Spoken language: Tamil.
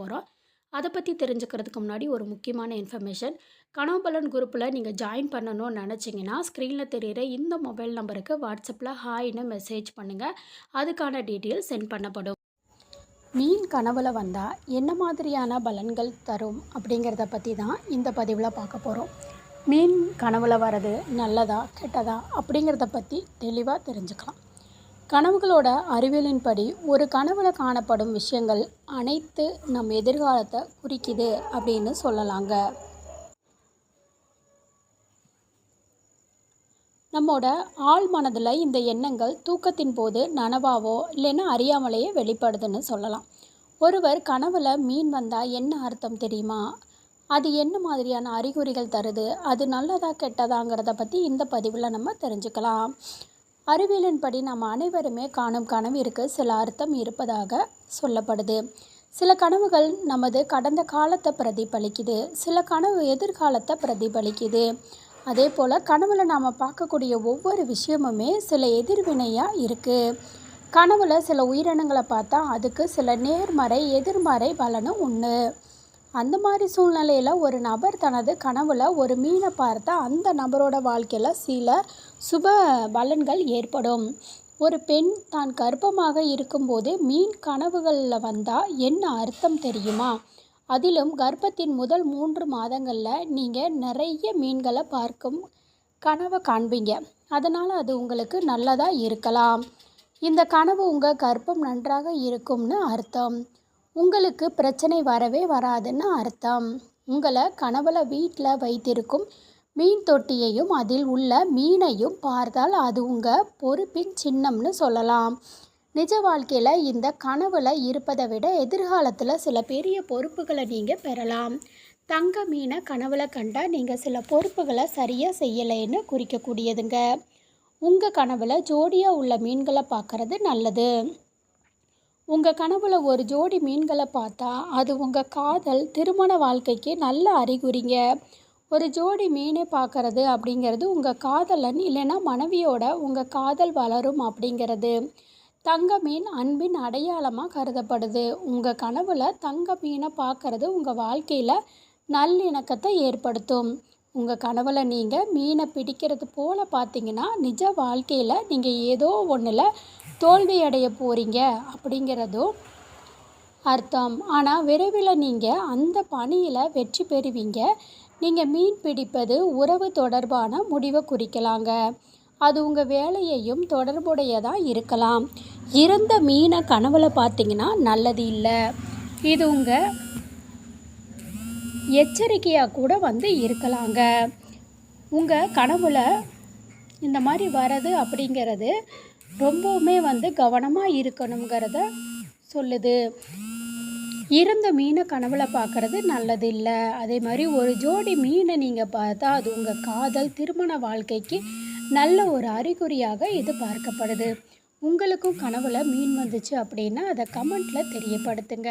போகிறோம் அதை பற்றி தெரிஞ்சுக்கிறதுக்கு முன்னாடி ஒரு முக்கியமான இன்ஃபர்மேஷன் கனவுபலன் குரூப்பில் நீங்கள் ஜாயின் பண்ணணும்னு நினச்சிங்கன்னா ஸ்க்ரீனில் தெரிகிற இந்த மொபைல் நம்பருக்கு வாட்ஸ்அப்பில் ஹாய்னு மெசேஜ் பண்ணுங்கள் அதுக்கான டீட்டெயில் சென்ட் பண்ணப்படும். மீன் கனவுல வந்தால் என்ன மாதிரியான பலன்கள் தரும் அப்படிங்கிறத பற்றி தான் இந்த பதிவில் பார்க்க போகிறோம் மீன் கனவுல வர்றது நல்லதா கெட்டதா அப்படிங்கிறத பற்றி தெளிவாக தெரிஞ்சுக்கலாம். கனவுகளோட அறிவியலின்படி ஒரு கனவுல காணப்படும் விஷயங்கள் அனைத்து நம் எதிர்காலத்தை குறிக்குது அப்படின்னு சொல்லலாங்க. நம்மோட ஆள் மனதில் இந்த எண்ணங்கள் தூக்கத்தின் போது நனவாவோ இல்லைன்னா அறியாமலேயே வெளிப்படுதுன்னு சொல்லலாம். ஒருவர் கனவுல மீன் வந்தால் என்ன அர்த்தம் தெரியுமா? அது என்ன மாதிரியான அறிகுறிகள் தருது? அது நல்லதா கெட்டதாங்கிறத பற்றி இந்த பதிவில் நம்ம தெரிஞ்சுக்கலாம். அறிவியலின்படி நம்ம அனைவருமே காணும் கனவிற்கு சில அர்த்தம் இருப்பதாக சொல்லப்படுது. சில கனவுகள் நமது கடந்த காலத்தை பிரதிபலிக்குது சில கனவு எதிர்காலத்தை பிரதிபலிக்குது. அதே போல் கனவுல நாம் பார்க்கக்கூடிய ஒவ்வொரு விஷயமுமே சில எதிர்வினையாக இருக்குது கனவுல சில உயிரினங்களை பார்த்தா அதுக்கு சில நேர்மறை எதிர்மறை பலனும் உண்டு. அந்த மாதிரி சூழ்நிலையில் ஒரு நபர் தனது கனவில் ஒரு மீனை பார்த்தா அந்த நபரோட வாழ்க்கையில் சில சுப பலன்கள் ஏற்படும். ஒரு பெண் தான் கர்ப்பமாக இருக்கும்போது மீன் கனவுகளில் வந்தால் என்ன அர்த்தம் தெரியுமா? அதிலும் கர்ப்பத்தின் முதல் மூன்று மாதங்களில் நீங்கள் நிறைய மீன்களை பார்க்கும் கனவை காண்பீங்க. அதனால் அது உங்களுக்கு நல்லதாக இருக்கலாம். இந்த கனவு உங்கள் கர்ப்பம் நன்றாக இருக்கும்னு அர்த்தம். உங்களுக்கு பிரச்சனை வரவே வராதுன்னு அர்த்தம். உங்களை கனவுல வீட்டில் வைத்திருக்கும் மீன் தொட்டியையும் அதில் உள்ள மீனையும் பார்த்தால் அது உங்கள் பொறுப்பின் சின்னம்னு சொல்லலாம். நிஜ வாழ்க்கையில் இந்த கனவுல இருப்பதை விட எதிர்காலத்தில் சில பெரிய பொறுப்புகளை நீங்கள் பெறலாம். தங்க மீனை கனவுல கண்டால் நீங்கள் சில பொறுப்புகளை சரியாக செய்யலைன்னு குறிக்கக்கூடியதுங்க. உங்கள் கனவுல ஜோடியாக உள்ள மீன்களை பார்க்குறது நல்லது. உங்கள் கனவுல ஒரு ஜோடி மீன்களை பார்த்தா அது உங்கள் காதல் திருமண வாழ்க்கைக்கு நல்ல அறிகுறிங்க. ஒரு ஜோடி மீனை பார்க்கறது அப்படிங்கிறது உங்கள் காதலன் இல்லைன்னா மனைவியோட உங்கள் காதல் வளரும் அப்படிங்கிறது. தங்க மீன் அன்பின் அடையாளமாக கருதப்படுது. உங்கள் கனவுல தங்க மீனை பார்க்கறது உங்கள் வாழ்க்கையில் நல்லிணக்கத்தை ஏற்படுத்தும். உங்கள் கனவில் நீங்கள் மீனை பிடிக்கிறது போல் பார்த்தீங்கன்னா நிஜ வாழ்க்கையில் நீங்கள் ஏதோ ஒன்றில் தோல்வி அடைய போகிறீங்க அப்படிங்கிறதும் அர்த்தம். ஆனால் விரைவில் நீங்கள் அந்த பணியில் வெற்றி பெறுவீங்க. நீங்கள் மீன் பிடிப்பது உறவு தொடர்பான முடிவை குறிக்கலாங்க. அது உங்கள் வேலையையும் தொடர்புடையதாக இருக்கலாம். இருந்த மீனை கனவில் பார்த்தீங்கன்னா நல்லது இல்லை. இது உங்கள் எச்சரிக்கையாக கூட வந்து இருக்கலாங்க. உங்கள் கனவுல இந்த மாதிரி வர்றது அப்படிங்கிறது ரொம்பவுமே வந்து கவனமாக இருக்கணுங்கிறத சொல்லுது. இறந்த மீனை கனவுல பார்க்குறது நல்லது இல்லை அதே மாதிரி ஒரு ஜோடி மீனை நீங்கள் பார்த்தா அது உங்கள் காதல் திருமண வாழ்க்கைக்கு நல்ல ஒரு அறிகுறியாக இது பார்க்கப்படுது. உங்களுக்கும் கனவுல மீன் வந்துச்சு அப்படின்னா அதை கமெண்ட்டில் தெரியப்படுத்துங்க.